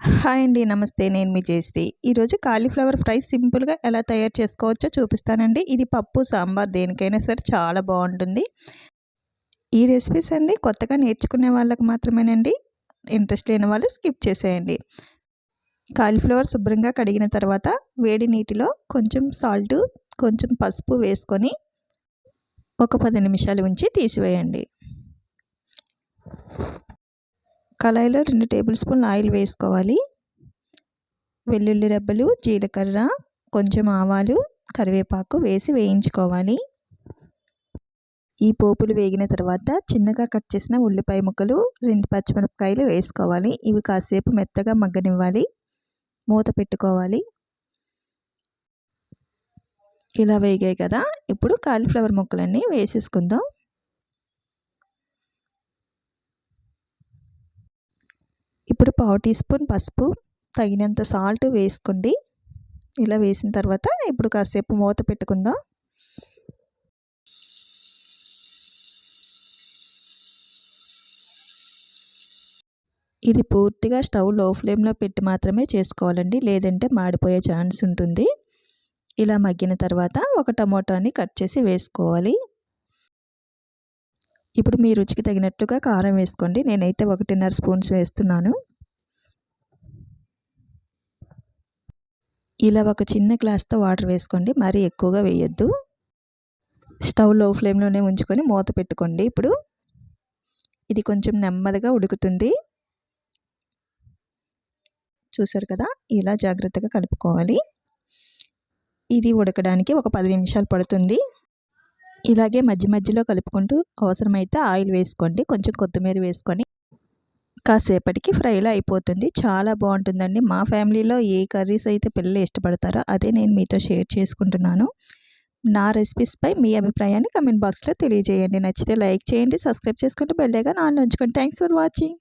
Hi అండి నమస్తే. నేను మీ జయశ్రీ ఈరోజు కాలీఫ్లవర్ ఫ్రై సింపుల్గా ఎలా తయారు చేసుకోవచ్చో చూపిస్తానండి. ఇది పప్పు సాంబార్ దేనికైనా సరే చాలా బాగుంటుంది ఈ రెసిపీస్ అండి కొత్తగా నేర్చుకునే వాళ్ళకి మాత్రమేనండి. ఇంట్రెస్ట్ లేని వాళ్ళు స్కిప్ చేసేయండి. కాలీఫ్లవర్ శుభ్రంగా కడిగిన తర్వాత వేడి నీటిలో కొంచెం సాల్ట్ కొంచెం పసుపు వేసుకొని ఒక పది నిమిషాలు ఉంచి తీసివేయండి. కళాయిలో రెండు టేబుల్ స్పూన్ ఆయిల్ వేసుకోవాలి. వెల్లుల్లి రెబ్బలు జీలకర్ర కొంచెం ఆవాలు కరివేపాకు వేసి వేయించుకోవాలి. ఈ పోపులు వేగిన తర్వాత చిన్నగా కట్ చేసిన ఉల్లిపాయ ముక్కలు రెండు పచ్చిమిరపకాయలు వేసుకోవాలి. ఇవి కాసేపు మెత్తగా మగ్గనివ్వాలి. మూత పెట్టుకోవాలి. ఇలా వేగాయి కదా. ఇప్పుడు కాలీఫ్లవర్ ముక్కలన్నీ వేసేసుకుందాం. ఇప్పుడు పావు టీ స్పూన్ పసుపు తగినంత సాల్ట్ వేసుకోండి ఇలా వేసిన తర్వాత ఇప్పుడు కాసేపు మూత పెట్టుకుందాం. ఇది పూర్తిగా స్టవ్లో ఫ్లేమ్లో పెట్టి మాత్రమే చేసుకోవాలండి. లేదంటే మాడిపోయే ఛాన్స్ ఉంటుంది. ఇలా మగ్గిన తర్వాత ఒక టమోటాని కట్ చేసి వేసుకోవాలి. ఇప్పుడు మీ రుచికి తగినట్టుగా కారం వేసుకోండి. నేనైతే ఒకటిన్నర స్పూన్స్ వేస్తున్నాను. ఇలా ఒక చిన్న గ్లాస్తో వాటర్ వేసుకోండి. మరీ ఎక్కువగా వేయొద్దు. స్టవ్లో ఫ్లేమ్లోనే ఉంచుకొని మూత పెట్టుకోండి. ఇప్పుడు ఇది కొంచెం నెమ్మదిగా ఉడుకుతుంది. చూసారు కదా? ఇలా జాగ్రత్తగా కలుపుకోవాలి. ఇది ఉడకడానికి ఒక పది నిమిషాలు పడుతుంది. ఇలాగే మధ్య మధ్యలో కలుపుకుంటూ అవసరమైతే ఆయిల్ వేసుకోండి. కొంచెం కొత్తిమీర వేసుకొని కాసేపటికి ఫ్రైలో అయిపోతుంది. చాలా బాగుంటుందండి. మా ఫ్యామిలీలో ఏ కర్రీస్ అయితే పిల్లలు ఇష్టపడతారో అదే నేను మీతో షేర్ చేసుకుంటున్నాను. నా రెసిపీస్పై మీ అభిప్రాయాన్ని కమెంట్ బాక్స్లో తెలియజేయండి. నచ్చితే లైక్ చేయండి సబ్స్క్రైబ్ చేసుకుంటే బెల్లేగా నాన్న ఉంచుకోండి. Thanks for watching.